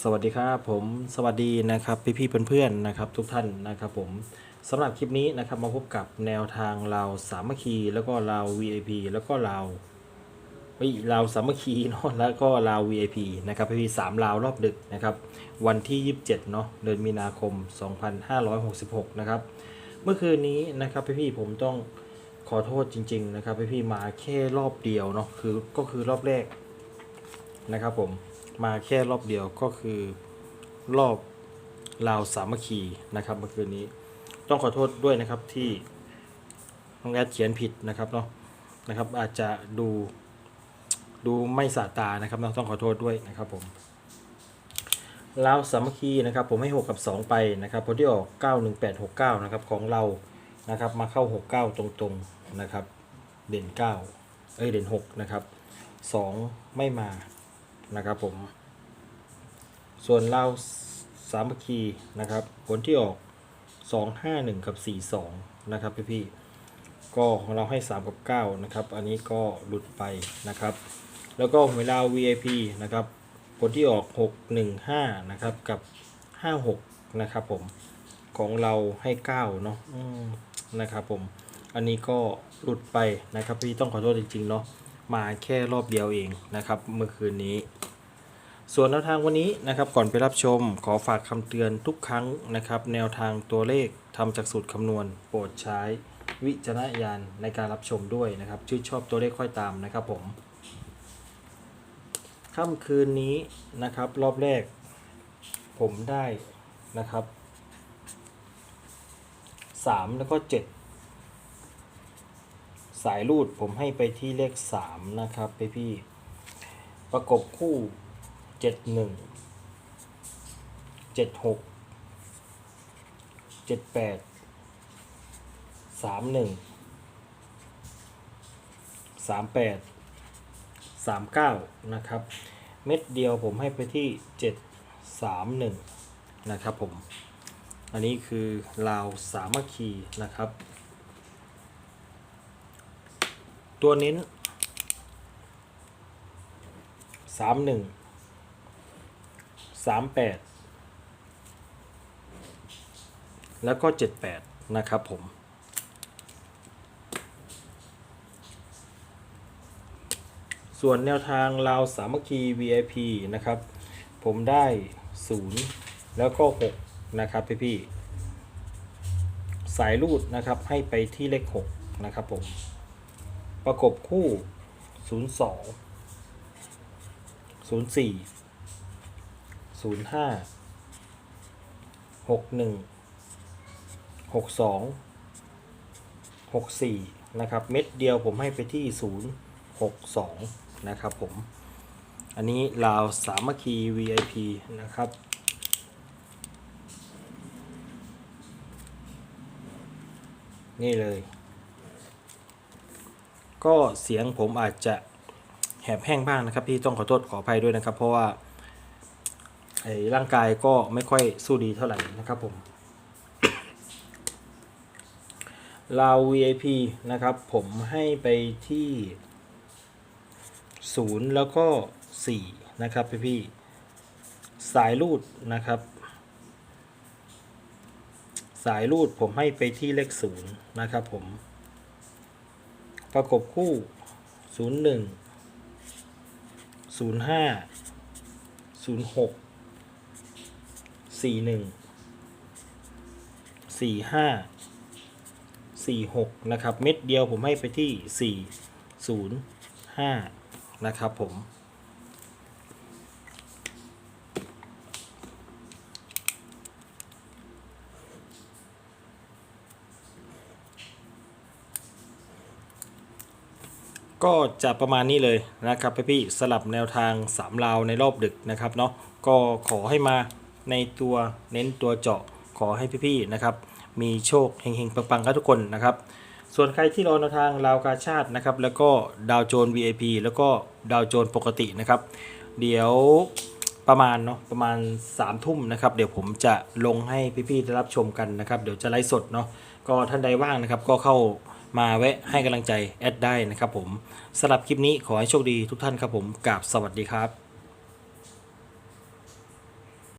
สวัสดีครับผมสวัสดีนะครับพี่พี่ๆเพื่อนๆนะครับทุกท่านนะครับผมสำหรับคลิปนี้นะครับมาพบกับแนวทางเราสามัคคีแล้วก็เรา VIP แล้วก็เราเฮ้ยเราสามัคคีเนาะแล้วก็เรา VIP นะครับพี่พี่ๆสามเราวรอบดึกนะครับวันที่ 27เนาะเดือนมีนาคม 2566 นะครับเมื่อคืนนี้นะครับพี่พี่ๆผมต้องขอโทษจริง ๆ นะครับพี่พี่ๆมาแค่รอบเดียวเนาะคือก็คือรอบแรกนะครับผม มาแค่รอบเดียวก็คือรอบลาวสามัคคีนะครับเมื่อคืนนี้ ต้องขอโทษด้วยนะครับที่น้องแอดเขียนผิดนะครับเนาะนะครับ อาจจะดูดูไม่สาตานะครับเนาต้องขอโทษด้วยนะครับผมลาวสามัคคีนะครับ ผมให้ 6 กับ 2 ไปนะครับผลที่ออก 91869 นะครับของเรานะครับ มาเข้า 69 ตรงๆนะครับ เด่น 9 เอ้ยเด่น 6 นะครับ 2 ไม่มา นะครับผม ส่วนเราสามัคคีนะครับ ผลที่ออก 251 กับ 42 นะครับพี่พี่ก็ของเราให้ 3 กับ 9 นะครับ อันนี้ก็หลุดไปนะครับ แล้วก็หวยลาว VIP นะครับ ผลที่ออก 615 นะครับกับ 56 นะครับผมของเราให้ 9 เนาะนะครับผม อันนี้ก็หลุดไปนะครับพี่ต้องขอโทษจริง ๆ เนาะ มาแค่รอบเดียวเองนะครับ เมื่อคืนนี้ ส่วนแนวทางวันนี้นะครับ ก่อนไปรับชม ขอฝากคำเตือนทุกครั้งนะครับ แนวทางตัวเลขทำจากสูตรคำนวณ โปรดใช้วิจารณญาณในการรับชมด้วยนะครับ ชื่นชอบตัวเลขค่อยตามนะครับผมค่ำคืนนี้นะครับ รอบแรก ผมได้นะครับสามแล้วก็เจ็ด สายรูดผมให้ไปที่เลขสามนะครับพี่พี่ ประกบคู่เจ็ดหนึ่งเจ็ดหกเจ็ดแปดสามหนึ่งสามแปดสามเก้านะครับ เม็ดเดียวผมให้ไปที่เจ็ดสามหนึ่งนะครับผม อันนี้คือลาวสามัคคีนะครับ ตัวเน้นสามหนึ่งสามแปดแล้วก็เจ็ดแปดนะครับผม ส่วนแนวทางลาวสามัคคี VIP นะครับ ผมได้ศูนย์แล้วก็หกนะครับพี่พี่ๆสายรูดนะครับให้ไปที่เลขหกนะครับผม ประกบคู่ 0 2 0 4 0 5 6 1 6 2 6 4 นะครับ เม็ดเดียวผมให้ไปที่ 0 6 2 นะครับผม อันนี้ลาวสามัคคี VIP นะครับนี่เลย ก็เสียงผมอาจจะแหบแห้งบ้างนะครับ พี่ต้องขอโทษขออภัยด้วยนะครับ เพราะว่าไอ้ร่างกายก็ไม่ค่อยสู้ดีเท่าไหร่นะครับผมลาว VIP นะครับ ผมให้ไปที่ 0 แล้วก็ 4 นะครับพี่พี่สายรูดนะครับ สายรูดผมให้ไปที่เลข 0 นะครับผม ประกบคู่ 0 1 0 5 0 6 4 1 4 5 4 6 นะครับ เม็ดเดียวผมให้ไปที่ 4 0 5 นะครับผม ก็จะประมาณนี้เลยนะครับพี่ๆสลับแนวทาง3ราวในรอบดึกนะครับเนาะก็ขอให้มาในตัวเน้นตัวเจาะขอให้พี่ๆนะครับมีโชคเฮงๆปังๆกันทุกคนนะครับ ส่วนใครที่รอแนวทางราวกาชาตินะครับ แล้วก็ดาวโจน VIP แล้วก็ดาวโจนปกตินะครับ เดี๋ยวประมาณเนาะประมาณ3ามทุ่มนะครับเดี๋ยวผมจะลงให้พี่ๆได้รับชมกันนะครับ เดี๋ยวจะไลฟ์สดเนาะก็ท่านใดว่างนะครับ ก็เข้า มาแวะให้กำลังใจแอดได้นะครับผมสำหรับคลิปนี้ขอให้โชคดีทุกท่านครับผมกับสวัสดีครับ